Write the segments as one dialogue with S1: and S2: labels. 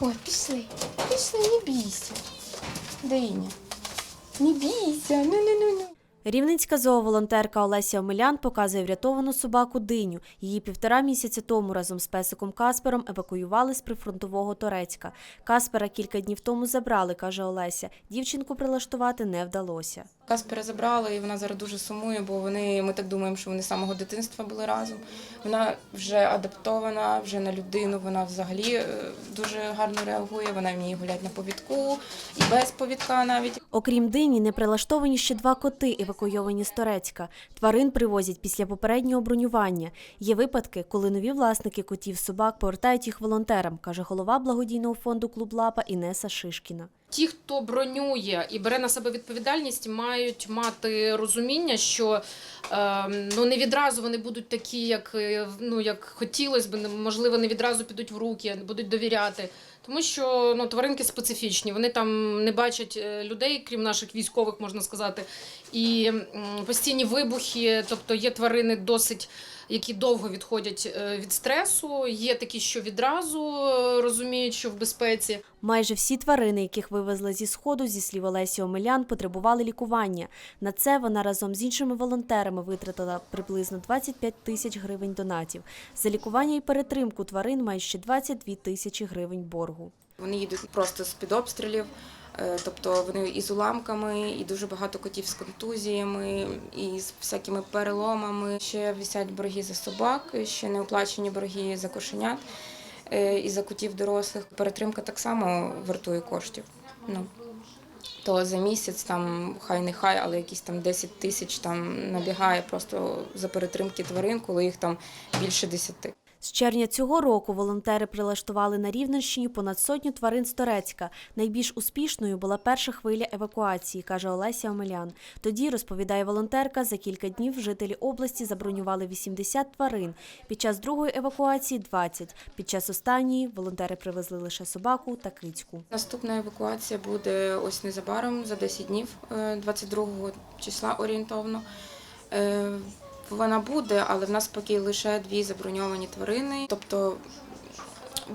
S1: Заходь, пішли. Пішли, не бійся. Дейня. Не бійся. Ну, ну, ну, ну.
S2: Рівненська зооволонтерка Олеся Омелян показує врятовану собаку Диню. Її півтора місяця тому разом з песиком Каспером евакуювали з прифронтового Торецька. Каспера кілька днів тому забрали, каже Олеся. Дівчинку прилаштувати не вдалося.
S1: Каспера забрали, і вона зараз дуже сумує, бо вони, ми так думаємо, що вони з самого дитинства були разом. Вона вже адаптована, вже на людину, вона взагалі е, дуже гарно реагує, вона вміє гуляти на повідку і без повідка навіть.
S2: Окрім дині, не прилаштовані ще два коти, евакуйовані з Торецька. Тварин привозять після попереднього бронювання. Є випадки, коли нові власники котів собак повертають їх волонтерам, каже голова благодійного фонду Клуб Лапа Інеса Шишкіна.
S3: Ті, хто бронює і бере на себе відповідальність, мають мати розуміння, що е, ну не відразу вони будуть такі, як е, ну як хотілося б, можливо, не відразу підуть в руки, будуть довіряти. Тому що ну тваринки специфічні, вони там не бачать е, людей, крім наших військових, можна сказати, і постійні вибухи, тобто є тварини досить. Які довго відходять е, від стресу, є такі, що відразу е, розуміють, що в безпеці.
S2: Майже всі тварини, яких вивезли зі сходу, зі слів Олесі Омелян, потребували лікування. На це вона разом з іншими волонтерами витратила приблизно 25 тисяч гривень донатів. За лікування і перетримку тварин мають ще 22 тисячі гривень боргу.
S1: Вони їдуть просто з-під обстрілів, е, тобто вони із уламками, і дуже багато котів з контузіями, і з всякими переломами. Ще висять борги за собак, ще не оплачені борги за кошенят е, і за котів дорослих. Перетримка так само вартує коштів. Ну, то за місяць там хай не хай, але якісь там 10 тисяч там набігає просто за перетримки тварин, коли їх там більше 10.
S2: З червня цього року волонтери прилаштували на Рівненщині понад сотню тварин з Торецька. Найбільш успішною була перша хвиля евакуації, каже Олеся Омелян. Тоді, розповідає волонтерка, за кілька днів жителі області забронювали 80 тварин. Під час другої евакуації 20. Під час останньої волонтери привезли лише собаку та кицьку.
S1: Наступна евакуація буде ось незабаром за 10 днів, е, 22 числа орієнтовно. Вона буде, але в нас поки лише дві заброньовані тварини. Тобто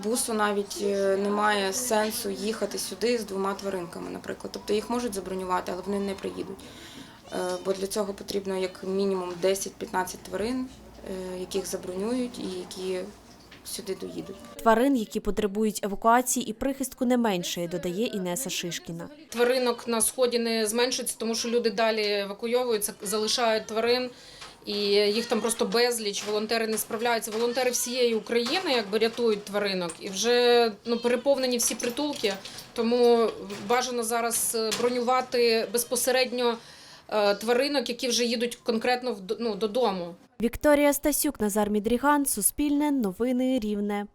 S1: бусу навіть е, немає сенсу їхати сюди з двома тваринками, наприклад. Тобто їх можуть забронювати, але вони не приїдуть. Е, Бо для цього потрібно як мінімум 10-15 тварин, е, яких забронюють і які сюди доїдуть.
S2: Тварин, які потребують евакуації і прихистку, не менше, додає Інеса Шишкіна.
S3: Тваринок на сході не зменшиться, тому що люди далі евакуйовуються, залишають тварин. І їх там просто безліч, волонтери не справляються. Волонтери всієї України якби рятують тваринок. І вже ну, переповнені всі притулки, тому бажано зараз е, бронювати безпосередньо е, тваринок, які вже їдуть конкретно в- ну, додому.
S2: Вікторія Стасюк, Назар Мідріган, Суспільне, Новини Рівне.